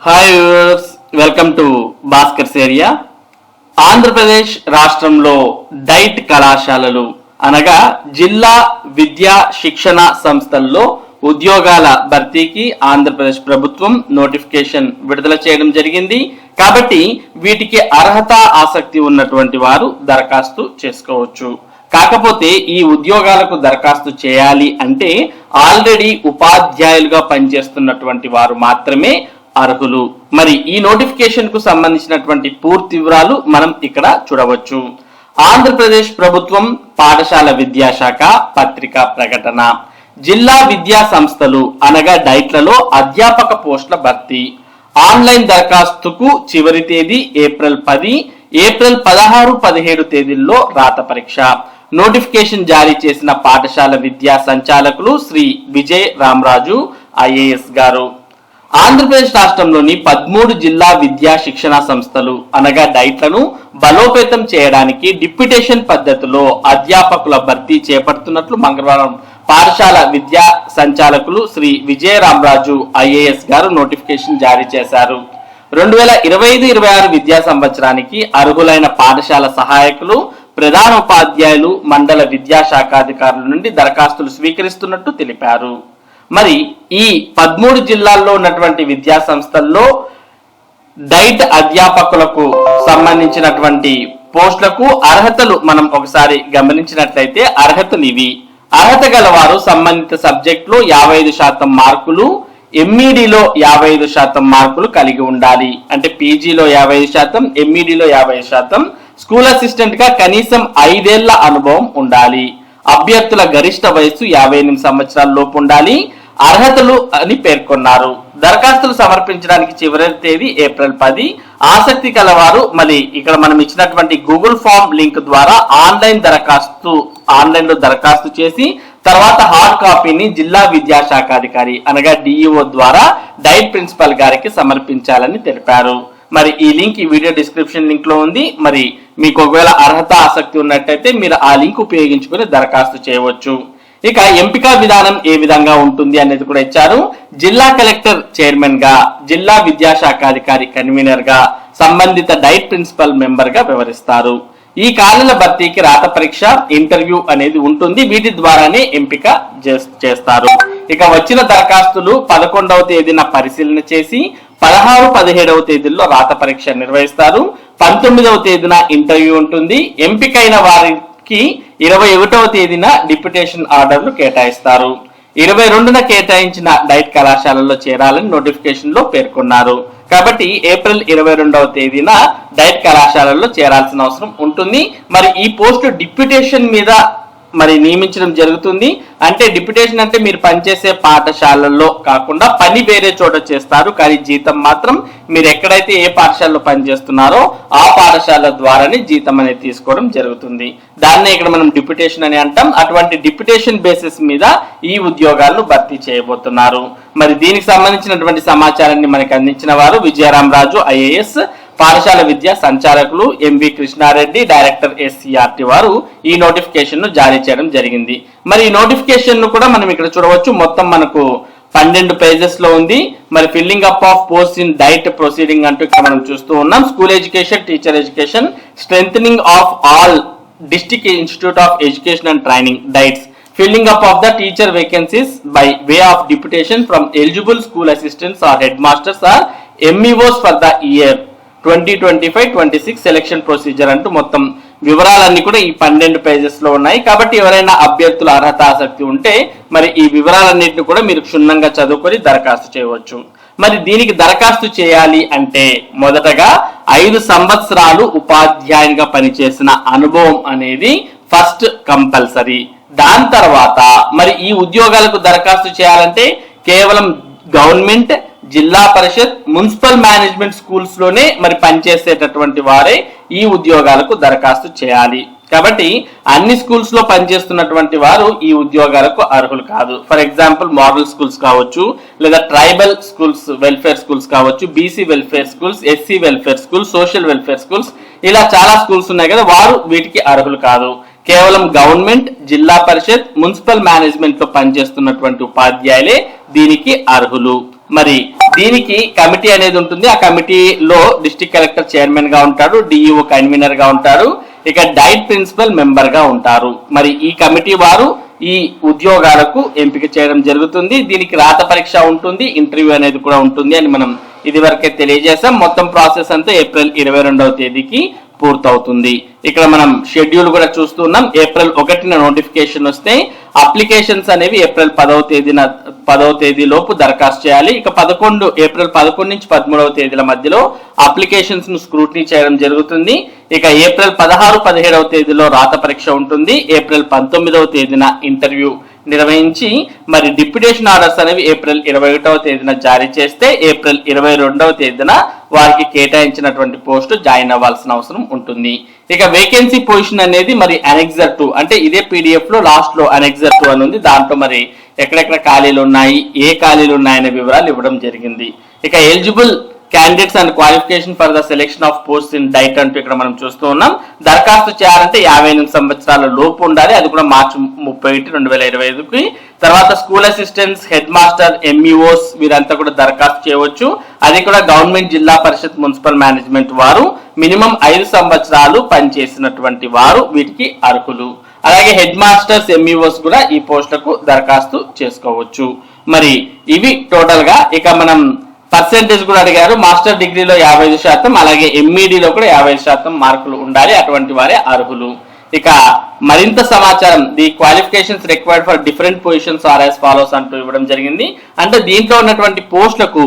Hi viewers welcome to Bhaskar's area Andhra Pradesh రాష్ట్రంలో DIET కళాశాలలు అనగా జిల్లా విద్యా శిక్షణ సంస్థల్లో ఉద్యోగాల భర్తీకి ఆంధ్రప్రదేశ్ ప్రభుత్వం నోటిఫికేషన్ విడుదల చేయడం జరిగింది. కాబట్టి వీటికి అర్హత ఆసక్తి ఉన్నటువంటి వారు దరఖాస్తు చేసుకోవచ్చు. కాకపోతే ఈ ఉద్యోగాలకు దరఖాస్తు చేయాలి అంటే ఆల్రెడీ ఉపాధ్యాయులుగా పనిచేస్తున్నటువంటి వారు మాత్రమే అర్హులు. మరి ఈ నోటిఫికేషన్కు సంబంధించినటువంటి పూర్తి వివరాలు మనం ఇక్కడ చూడవచ్చు. ఆంధ్రప్రదేశ్ ప్రభుత్వం పాఠశాల విద్యాశాఖ పత్రికా ప్రకటన. జిల్లా విద్యా సంస్థలు అనగా డైట్లలో అధ్యాపక పోస్టుల భర్తీ. ఆన్లైన్ దరఖాస్తుకు చివరి తేదీ ఏప్రిల్ పది ఏప్రిల్ పదహారు పదిహేడు తేదీల్లో రాత పరీక్ష. నోటిఫికేషన్ జారీ చేసిన పాఠశాల విద్యా సంచాలకులు శ్రీ విజయ్ రామరాజు ఐఏఎస్ గారు. ఆంధ్రప్రదేశ్ రాష్ట్రంలోని పదమూడు జిల్లా విద్యా శిక్షణ సంస్థలు అనగా డైట్లను బలోపేతం చేయడానికి డిప్యుటేషన్ పద్ధతిలో అధ్యాపకుల భర్తీ చేపడుతున్నట్లు మంగళవారం పాఠశాల విద్యా సంచాలకులు శ్రీ విజయరామరాజు ఐఏఎస్ గారు నోటిఫికేషన్ జారీ చేశారు. రెండు వేల ఇరవై ఐదు ఇరవై ఆరు విద్యా సంవత్సరానికి అర్హులైన పాఠశాల సహాయకులు ప్రధాన ఉపాధ్యాయులు మండల విద్యాశాఖాధికారుల నుండి దరఖాస్తులు స్వీకరిస్తున్నట్టు తెలిపారు. మరి ఈ పదమూడు జిల్లాల్లో ఉన్నటువంటి విద్యా సంస్థల్లో డైట్ అధ్యాపకులకు సంబంధించినటువంటి పోస్టులకు అర్హతలు మనం ఒకసారి గమనించినట్లయితే అర్హతలు ఇవి అర్హత గలవారు సంబంధిత సబ్జెక్టులో యాభై ఐదు శాతం మార్కులు ఎంఈడిలో యాభై ఐదు శాతం మార్కులు కలిగి ఉండాలి. అంటే పీజీలో యాభై ఐదు శాతం ఎంఈడిలో యాభై ఐదు శాతం. స్కూల్ అసిస్టెంట్గా కనీసం ఐదేళ్ళ అనుభవం ఉండాలి. అభ్యర్థుల గరిష్ట వయసు యాభై ఎనిమిది సంవత్సరాల లోపు ఉండాలి. అర్హతలు అని పేర్కొన్నారు. దరఖాస్తులు సమర్పించడానికి చివరి తేదీ ఏప్రిల్ పది. ఆసక్తి కలవారు మరి ఇక్కడ మనం ఇచ్చినటువంటి గూగుల్ ఫామ్ లింక్ ద్వారా ఆన్లైన్ దరఖాస్తు ఆన్లైన్లో దరఖాస్తు చేసి తర్వాత హార్డ్ కాపీని జిల్లా విద్యాశాఖాధికారి అనగా డిఈఓ ద్వారా డైట్ ప్రిన్సిపల్ గారికి సమర్పించాలని తెలిపారు. మరి ఈ లింక్ ఈ వీడియో డిస్క్రిప్షన్ లింక్లో ఉంది. మరి మీకు ఒకవేళ అర్హత ఆసక్తి ఉన్నట్టయితే మీరు ఆ లింక్ ఉపయోగించుకుని దరఖాస్తు చేయవచ్చు. ఇక ఎంపిక విధానం ఏ విధంగా ఉంటుంది అనేది కూడా ఇచ్చారు. జిల్లా కలెక్టర్ చైర్మన్గా జిల్లా విద్యాశాఖాధికారి కన్వీనర్గా సంబంధిత డైట్ ప్రిన్సిపల్ మెంబర్గా వివరిస్తారు. ఈ ఖాళీల భర్తీకి రాత పరీక్ష ఇంటర్వ్యూ అనేది ఉంటుంది. వీటి ద్వారానే ఎంపిక చేస్తారు. ఇక వచ్చిన దరఖాస్తులు పదకొండవ తేదీన పరిశీలన చేసి పదహారు పదిహేడవ తేదీల్లో రాత పరీక్ష నిర్వహిస్తారు. పంతొమ్మిదవ తేదీన ఇంటర్వ్యూ ఉంటుంది. ఎంపికైన వారి కి ఇరవై ఒకటవ తేదీన డిప్యుటేషన్ ఆర్డర్లు కేటాయిస్తారు. ఇరవై రెండున కేటాయించిన డైట్ కళాశాలలో చేరాలని నోటిఫికేషన్లో పేర్కొన్నారు. కాబట్టి ఏప్రిల్ ఇరవై రెండవ తేదీన డైట్ కళాశాలలో చేరాల్సిన అవసరం ఉంటుంది. మరి ఈ పోస్ట్ డిప్యుటేషన్ మీద మరి నియమించడం జరుగుతుంది. అంటే డిప్యుటేషన్ అంటే మీరు పనిచేసే పాఠశాలల్లో కాకుండా పని వేరే చోట చేస్తారు. కానీ జీతం మాత్రం మీరు ఎక్కడైతే ఏ పాఠశాలలో పనిచేస్తున్నారో ఆ పాఠశాల ద్వారానే జీతం అనేది తీసుకోవడం జరుగుతుంది. దాన్నే ఇక్కడ మనం డిప్యుటేషన్ అని అంటాం. అటువంటి డిప్యుటేషన్ బేసిస్ మీద ఈ ఉద్యోగాలను భర్తీ చేయబోతున్నారు. మరి దీనికి సంబంధించినటువంటి సమాచారాన్ని మనకి అందించిన వారు విజయరామరాజు ఐఏఎస్ పాఠశాల విద్యా సంచాలకులు ఎంవి కృష్ణారెడ్డి డైరెక్టర్ ఎస్సీఆర్టీ వారు ఈ నోటిఫికేషన్ను జారీ చేయడం జరిగింది. మరి ఈ నోటిఫికేషన్ను కూడా మనం ఇక్కడ చూడవచ్చు. మొత్తం మనకు పన్నెండు పేజెస్లో ఉంది. మరి filling up of post in DIET proceeding అంటూ ఇక్కడ మనం చూస్తూ ఉన్నాం. School education teacher education strength of all district institute of education and training DIETs. Filling up of the teacher vacancies by way of deputation from eligible school assistants or head masters or MEOs for the year. Twenty twenty five twenty six selection procedure అంటూ మొత్తం వివరాలన్నీ కూడా ఈ పన్నెండు పేజెస్లో ఉన్నాయి. కాబట్టి ఎవరైనా అభ్యర్థుల అర్హత ఆసక్తి ఉంటే మరి ఈ వివరాలన్నింటినీ కూడా మీరు క్షుణ్ణంగా చదువుకొని దరఖాస్తు చేయవచ్చు. మరి దీనికి దరఖాస్తు చేయాలి అంటే మొదటగా ఐదు సంవత్సరాలు ఉపాధ్యాయునిగా పనిచేసిన అనుభవం అనేది ఫస్ట్ కంపల్సరీ దాని తర్వాత మరి ఈ ఉద్యోగాలకు దరఖాస్తు చేయాలంటే కేవలం గవర్నమెంట్ జిల్లా పరిషత్ మున్సిపల్ మేనేజ్మెంట్ స్కూల్స్లోనే మరి పనిచేసేటటువంటి వారే ఈ ఉద్యోగాలకు దరఖాస్తు చేయాలి. కాబట్టి అన్ని స్కూల్స్లో పనిచేస్తున్నటువంటి వారు ఈ ఉద్యోగాలకు అర్హులు కాదు. ఫర్ ఎగ్జాంపుల్ మోడల్ స్కూల్స్ కావచ్చు లేదా ట్రైబల్ స్కూల్స్ వెల్ఫేర్ స్కూల్స్ కావచ్చు BC welfare schools SC welfare schools social welfare schools ఇలా చాలా స్కూల్స్ ఉన్నాయి కదా వారు వీటికి అర్హులు కాదు. కేవలం గవర్నమెంట్ జిల్లా పరిషత్ మున్సిపల్ మేనేజ్మెంట్లో పనిచేస్తున్నటువంటి ఉపాధ్యాయులే దీనికి అర్హులు. మరి దీనికి కమిటీ అనేది ఉంటుంది. ఆ కమిటీలో డిస్ట్రిక్ట్ కలెక్టర్ చైర్మన్గా ఉంటాడు డిఈఓ కన్వీనర్గా ఉంటారు ఇక డైట్ ప్రిన్సిపల్ మెంబర్గా ఉంటారు. మరి ఈ కమిటీ వారు ఈ ఉద్యోగాలకు ఎంపిక చేయడం జరుగుతుంది. దీనికి రాత పరీక్ష ఉంటుంది ఇంటర్వ్యూ అనేది కూడా ఉంటుంది అని మనం ఇది వరకే తెలియజేసాం మొత్తం ప్రాసెస్ అంతా ఏప్రిల్ ఇరవై రెండవ తేదీకి పూర్తవుతుంది. ఇక్కడ మనం షెడ్యూల్ కూడా చూస్తున్నాం ఏప్రిల్ ఒకటిన నోటిఫికేషన్ వస్తే అప్లికేషన్స్ అనేవి ఏప్రిల్ పదవ తేదీన పదవ తేదీ లోపు దరఖాస్తు చేయాలి. ఇక పదకొండు ఏప్రిల్ పదకొండు నుంచి పదమూడవ తేదీల మధ్యలో అప్లికేషన్స్ను స్క్రూటినీ చేయడం జరుగుతుంది. ఇక ఏప్రిల్ పదహారు పదిహేడవ తేదీలో రాత పరీక్ష ఉంటుంది. ఏప్రిల్ పంతొమ్మిదవ తేదీన ఇంటర్వ్యూ. నిర్వహించి మరి డిప్యుటేషన్ ఆర్డర్స్ అనేవి ఏప్రిల్ ఇరవై ఒకటవ తేదీన జారీ చేస్తే ఏప్రిల్ ఇరవై రెండవ తేదీన వారికి కేటాయించినటువంటి పోస్టు జాయిన్ అవ్వాల్సిన అవసరం ఉంటుంది. ఇక వేకెన్సీ పొజిషన్ అనేది మరి అనెక్సర్ టూ అంటే ఇదే పీడిఎఫ్లో లాస్ట్లో అనెక్సర్ టూ అని ఉంది. దాంట్లో మరి ఎక్కడెక్కడ ఖాళీలు ఉన్నాయి ఏ ఖాళీలు ఉన్నాయనే వివరాలు ఇవ్వడం జరిగింది. ఇక eligible candidates and qualification for the selection of post in DIET అంటూ ఇక్కడ మనం చూస్తూ ఉన్నాం. దరఖాస్తు చేయాలంటే యాభై ఎనిమిది సంవత్సరాల లోపు ఉండాలి. అది కూడా మార్చి ముప్పై ఒకటి రెండు వేల ఇరవై ఐదుకి. తర్వాత school assistants head master MEOs వీరంతా కూడా దరఖాస్తు చేయవచ్చు. అది కూడా government Zilla Parishad municipal management వారు మినిమం ఐదు సంవత్సరాలు పనిచేసినటువంటి వారు వీటికి అర్హులు. అలాగే హెడ్ మాస్టర్స్ ఎంఈఓస్ కూడా ఈ పోస్టులకు దరఖాస్తు చేసుకోవచ్చు. మరి ఇవి టోటల్గా ఇక మనం పర్సెంటేజ్ కూడా అడిగారు. మాస్టర్ డిగ్రీలో యాభై ఐదు శాతం అలాగే ఎంఈడిలో కూడా యాభై ఐదు శాతం మార్కులు ఉండాలి. అటువంటి వారే అర్హులు. ఇక మరింత సమాచారం the qualifications required for different positions are as follows అంటూ ఇవ్వడం జరిగింది. అంటే దీంట్లో ఉన్నటువంటి పోస్టులకు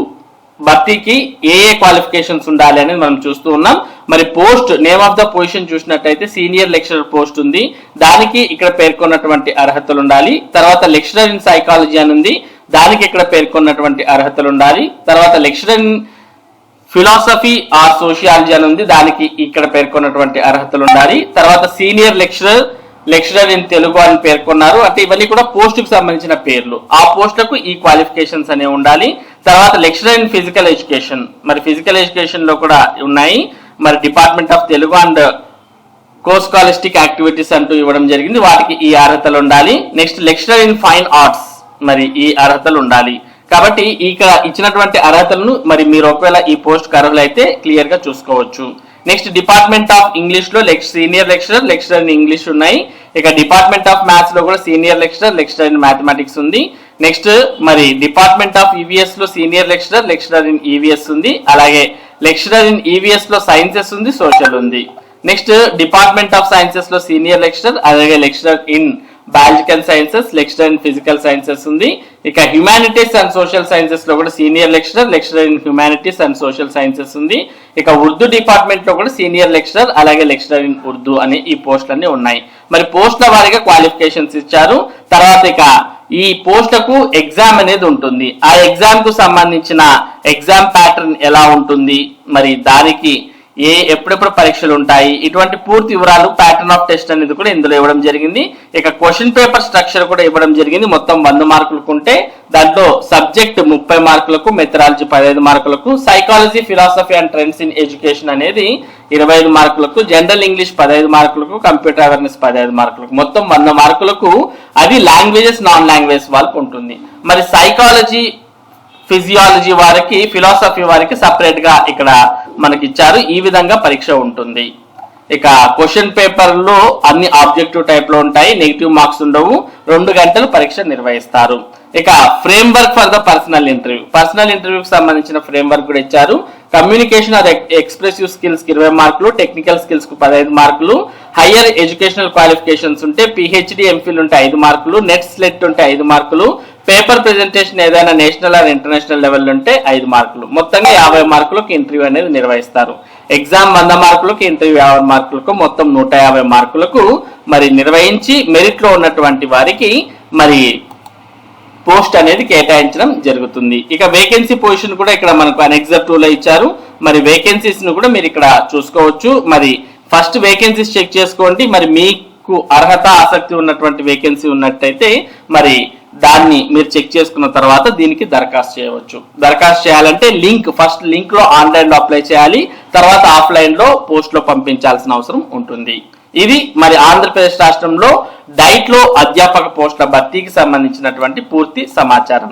భర్తీకి ఏ ఏ క్వాలిఫికేషన్స్ ఉండాలి అనేది మనం చూస్తూ ఉన్నాం. మరి post name of the position చూసినట్టయితే సీనియర్ లెక్చరర్ పోస్ట్ ఉంది. దానికి ఇక్కడ పేర్కొన్నటువంటి అర్హతలు ఉండాలి. తర్వాత లెక్చరర్ ఇన్ సైకాలజీ అని ఉంది. దానికి ఇక్కడ పేర్కొన్నటువంటి అర్హతలు ఉండాలి తర్వాత lecturer in philosophy or sociology అని ఉంది దానికి ఇక్కడ పేర్కొన్నటువంటి అర్హతలు ఉండాలి తర్వాత senior lecturer lecturer in Telugu అని పేర్కొన్నారు. అంటే ఇవన్నీ కూడా పోస్టుకు సంబంధించిన పేర్లు. ఆ పోస్టులకు ఈ క్వాలిఫికేషన్స్ అనేవి ఉండాలి. తర్వాత లెక్చరర్ ఇన్ ఫిజికల్ ఎడ్యుకేషన్. మరి ఫిజికల్ ఎడ్యుకేషన్లో కూడా ఉన్నాయి. మరి department of Telugu and coscholastic activities అంటూ ఇవ్వడం జరిగింది. వాటికి ఈ అర్హతలు ఉండాలి next lecturer in fine arts. మరి ఈ అర్హతలు ఉండాలి. కాబట్టి ఇక్కడ ఇచ్చినటువంటి అర్హతలను మరి మీరు ఒకవేళ ఈ పోస్ట్ అర్హులు అయితే క్లియర్గా చూసుకోవచ్చు. నెక్స్ట్ డిపార్ట్మెంట్ ఆఫ్ ఇంగ్లీష్లో senior lecturer lecturer in English ఉన్నాయి. ఇక డిపార్ట్మెంట్ ఆఫ్ మ్యాథ్స్లో కూడా senior lecturer lecturer in mathematics ఉంది. నెక్స్ట్ మరి department of ఈవీఎస్లో senior lecturer lecturer in EVS ఉంది. అలాగే లెక్చరర్ ఇన్ ఈవీఎస్లో సైన్సెస్ ఉంది సోషల్ ఉంది. నెక్స్ట్ డిపార్ట్మెంట్ ఆఫ్ సైన్సెస్లో సీనియర్ లెక్చరర్ అలాగే lecturer in biological sciences lecturer in physical sciences ఉంది. ఇక హ్యుమానిటీస్ అండ్ సోషల్ సైన్సెస్లో కూడా senior lecturer lecturer in humanities and social sciences ఉంది. ఇక ఉర్దూ డిపార్ట్మెంట్లో కూడా సీనియర్ లెక్చరర్ అలాగే లెక్చరర్ ఇన్ ఉర్దూ అనే ఈ పోస్టులన్నీ ఉన్నాయి. మరి పోస్టుల వారిగా క్వాలిఫికేషన్స్ ఇచ్చారు. తర్వాత ఇక ఈ పోస్టులకు ఎగ్జామ్ అనేది ఉంటుంది. ఆ ఎగ్జామ్కు సంబంధించిన ఎగ్జామ్ ప్యాటర్న్ ఎలా ఉంటుంది? మరి దానికి ఏ ఎప్పుడెప్పుడు పరీక్షలు ఉంటాయి ఇటువంటి పూర్తి వివరాలు ప్యాటర్న్ ఆఫ్ టెస్ట్ అనేది కూడా ఇందులో ఇవ్వడం జరిగింది. ఇక క్వశ్చన్ పేపర్ స్ట్రక్చర్ కూడా ఇవ్వడం జరిగింది. మొత్తం వంద మార్కులకు ఉంటే దాంట్లో సబ్జెక్ట్ ముప్పై మార్కులకు మెథడాలజీ పదహైదు మార్కులకు psychology philosophy and trends in education అనేది ఇరవై ఐదు మార్కులకు జనరల్ ఇంగ్లీష్ పదహైదు మార్కులకు కంప్యూటర్ అవేర్నెస్ పదహైదు మార్కులకు. మొత్తం వంద మార్కులకు అది లాంగ్వేజెస్ నాన్ లాంగ్వేజ్ వాళ్ళకు ఉంటుంది. మరి సైకాలజీ ఫిజియాలజీ వారికి ఫిలాసఫీ వారికి సపరేట్గా ఇక్కడ మనకి ఇచ్చారు ఈ విధంగా పరీక్ష ఉంటుంది. ఇక క్వశ్చన్ పేపర్లో అన్ని ఆబ్జెక్టివ్ టైప్లో ఉంటాయి. నెగిటివ్ మార్క్స్ ఉండవు. రెండు గంటలు పరీక్ష నిర్వహిస్తారు. ఇక framework for the personal interview. Personal ఇంటర్వ్యూకి సంబంధించిన ఫ్రేమ్ వర్క్ కూడా ఇచ్చారు. కమ్యూనికేషన్ ఆర్ ఎక్స్ప్రెసివ్ స్కిల్స్కి ఇరవై మార్కులు టెక్నికల్ స్కిల్స్కు పదహైదు మార్కులు హయ్యర్ ఎడ్యుకేషనల్ క్వాలిఫికేషన్స్ ఉంటే పిహెచ్డి ఎంఫిల్ ఉంటే ఐదు మార్కులు నెట్ స్లెట్ ఉంటే ఐదు మార్కులు పేపర్ ప్రెజెంటేషన్ ఏదైనా నేషనల్ ఆర్ ఇంటర్నేషనల్ లెవెల్ ఉంటే ఐదు మార్కులు. మొత్తంగా యాభై మార్కులకు ఇంటర్వ్యూ అనేది నిర్వహిస్తారు. ఎగ్జామ్ వంద మార్కులకు ఇంటర్వ్యూ యాభై మార్కులకు మొత్తం నూట యాభై మార్కులకు మరి నిర్వహించి మెరిట్లో ఉన్నటువంటి వారికి మరి పోస్ట్ అనేది కేటాయించడం జరుగుతుంది. ఇక వేకెన్సీ పొజిషన్ కూడా ఇక్కడ మనకు అనెక్సర్ టూలో ఇచ్చారు. మరి వేకెన్సీస్ను కూడా మీరు ఇక్కడ చూసుకోవచ్చు. మరి ఫస్ట్ వేకెన్సీస్ చెక్ చేసుకోండి. మరి మీకు అర్హత ఆసక్తి ఉన్నటువంటి వేకెన్సీ ఉన్నట్టయితే మరి దాన్ని మీరు చెక్ చేసుకున్న తర్వాత దీనికి దరఖాస్తు చేయవచ్చు. దరఖాస్తు చేయాలంటే లింక్ ఫస్ట్ లింక్లో ఆన్లైన్లో అప్లై చేయాలి తర్వాత ఆఫ్లైన్లో పోస్ట్లో పంపించాల్సిన అవసరం ఉంటుంది. ఇది మరి ఆంధ్రప్రదేశ్ రాష్ట్రంలో డైట్లో అధ్యాపక పోస్టుల భర్తీకి సంబంధించినటువంటి పూర్తి సమాచారం.